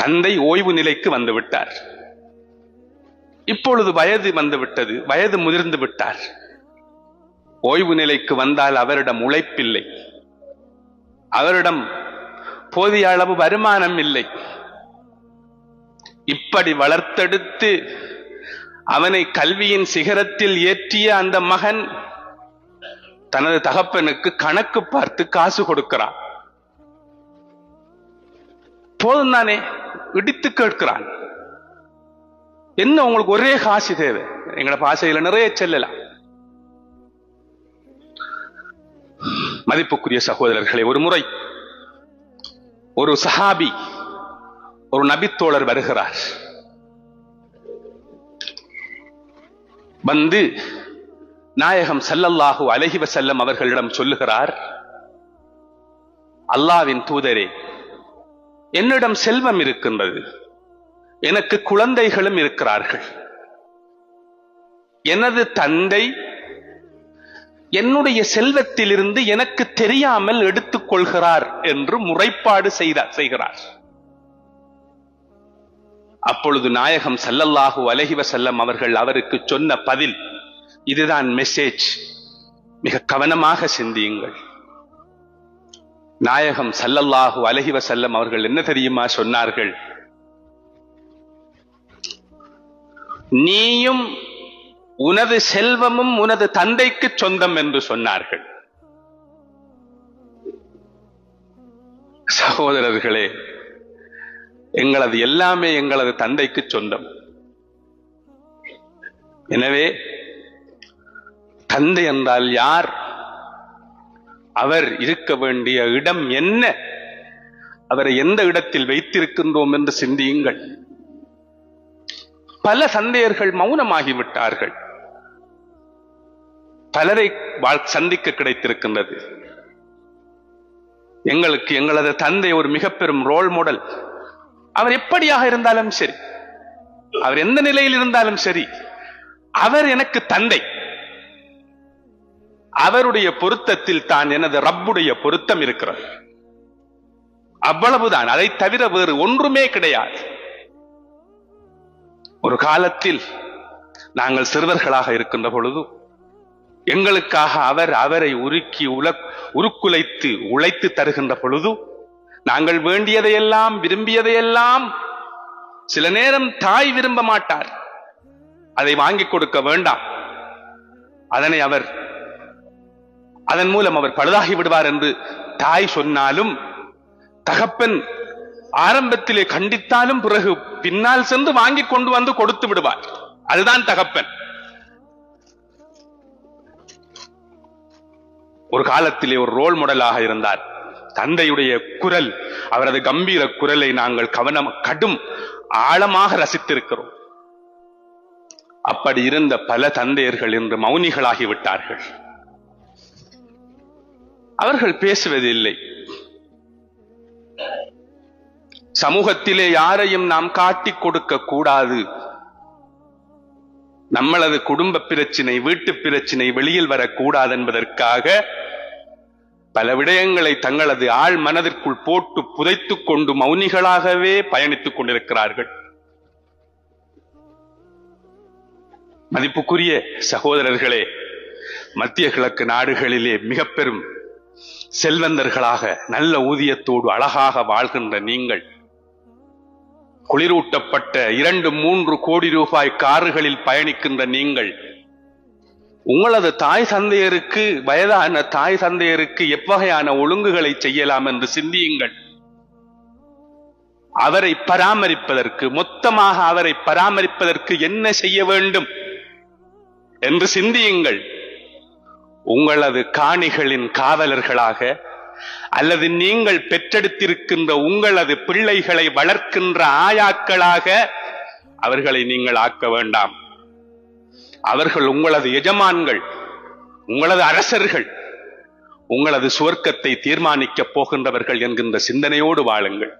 தந்தை ஓய்வு நிலைக்கு வந்து விட்டார். இப்பொழுது வயது வந்துவிட்டது வயது முதிர்ந்து விட்டார். ஓய்வு நிலைக்கு வந்தால் அவரிடம் உழைப்பில்லை. அவரிடம் போதிய அளவு வருமானம் இல்லை. இப்படி வளர்த்தெடுத்து அவனை கல்வியின் சிகரத்தில் ஏற்றிய அந்த மகன் தனது தகப்பனுக்கு கணக்கு பார்த்து காசு கொடுக்கிறான். போதும் தானே? இடித்து கேட்கிறான். என்ன உங்களுக்கு ஒரே காசி தேவை? எங்களோட பாசையில நிறைய செல்லலாம். மதிப்புக்குரிய சகோதரர்களை ஒரு முறை ஒரு சஹாபி ஒரு நபித்தோழர் வருகிறார். வந்து நாயகம் ஸல்லல்லாஹு அலைஹி செல்லம் அவர்களிடம் சொல்லுகிறார் அல்லாவின் தூதரே என்னிடம் செல்வம் இருக்கின்றது. எனக்கு குழந்தைகளும் இருக்கிறார்கள். எனது தந்தை என்னுடைய செல்வத்திலிருந்து எனக்கு தெரியாமல் எடுத்துக் கொள்கிறார் என்று முறைப்பாடு செய்தார் செய்கிறார். அப்பொழுது நாயகம் சல்லல்லாஹு அலஹிவ செல்லம் அவர்கள் அவருக்கு சொன்ன பதில் இதுதான் மெசேஜ் மிக கவனமாக சிந்தியுங்கள். நாயகம் சல்லல்லாஹு அலஹி வசல்லம் அவர்கள் என்ன தெரியுமா சொன்னார்கள்? நீயும் உனது செல்வமும் உனது தந்தைக்கு சொந்தம் என்று சொன்னார்கள். சகோதரர்களே எங்களது எல்லாமே எங்களது தந்தைக்கு சொந்தம். எனவே தந்தை என்றால் யார்? அவர் இருக்க வேண்டிய இடம் என்ன? அவரை எந்த இடத்தில் வைத்திருக்கின்றோம் என்று சிந்தியுங்கள். பல சந்தையர்கள் மௌனமாகிவிட்டார்கள். பலரை வாழ்- சந்திக்க கிடைத்திருக்கின்றது. எங்களுக்கு எங்களது தந்தை ஒரு மிக பெரும் ரோல் மாடல் அவர் எப்படியாக இருந்தாலும் சரி. அவர் எந்த நிலையில் இருந்தாலும் சரி. அவர் எனக்கு தந்தை. அவருடைய பொருத்தத்தில் தான் எனது ரப்புடைய பொருத்தம் இருக்கிறது. அவ்வளவுதான். அதை தவிர வேறு ஒன்றுமே கிடையாது. ஒரு காலத்தில் நாங்கள் சிறுவர்களாக இருக்கின்ற பொழுது எங்களுக்காக அவர் அவரை உருக்கி உல உருக்குலைத்து உழைத்து தருகின்ற பொழுது நாங்கள் வேண்டியதையெல்லாம் விரும்பியதையெல்லாம் சில நேரம் தாய் விரும்ப மாட்டார். அதை வாங்கிக் கொடுக்க வேண்டாம். அதனை அவர் அதன் மூலம் அவர் பழுதாகி விடுவார் என்று தாய் சொன்னாலும் தகப்பன் ஆரம்பத்திலே கண்டித்தாலும் பிறகு பின்னால் சென்று வாங்கி கொண்டு வந்து கொடுத்து விடுவார். அதுதான் தகப்பன். ஒரு காலத்திலே ஒரு ரோல் மாடலாக இருந்தார். தந்தையுடைய குரல் அவரது கம்பீர குரலை நாங்கள் கவனம் கடும் ஆழமாக ரசித்திருக்கிறோம். அப்படி இருந்த பல தந்தையர்கள் இன்று மௌனிகளாகி விட்டார்கள். அவர்கள் பேசுவதில்லை. சமூகத்திலே யாரையும் நாம் காட்டிக் கொடுக்க கூடாது. நம்மளது குடும்ப பிரச்சினை வீட்டு பிரச்சினை வெளியில் வரக்கூடாது என்பதற்காக பல விடயங்களை தங்களது ஆழ் மனதிற்குள் போட்டு புதைத்துக் கொண்டு மௌனிகளாகவே பயணித்துக் கொண்டிருக்கிறார்கள். மதிப்புக்குரிய சகோதரர்களே மத்திய கிழக்கு நாடுகளிலே மிக பெரும் செல்வந்தர்களாக நல்ல ஊதியத்தோடு அழகாக வாழ்கின்ற நீங்கள் குளிரூட்டப்பட்ட இரண்டு மூன்று கோடி ரூபாய் காருகளில் பயணிக்கின்ற நீங்கள் உங்களது தாய் சந்தையருக்கு வயதான தாய் சந்தையருக்கு எவ்வகையான ஒழுங்குகளை செய்யலாம் என்று சிந்தியுங்கள். அவரை பராமரிப்பதற்கு மொத்தமாக அவரை பராமரிப்பதற்கு என்ன செய்ய வேண்டும் என்று சிந்தியுங்கள். உங்களது காணிகளின் காவலர்களாக அல்லது நீங்கள் பெற்றெடுத்திருக்கின்ற உங்களது பிள்ளைகளை வளர்க்கின்ற ஆயாக்களாக அவர்களை நீங்கள் ஆக்க வேண்டாம். அவர்கள் உங்களது எஜமான்கள் உங்களது அரசர்கள் உங்களது சுவர்க்கத்தை தீர்மானிக்கப் போகின்றவர்கள் என்கின்ற சிந்தனையோடு வாழுங்கள்.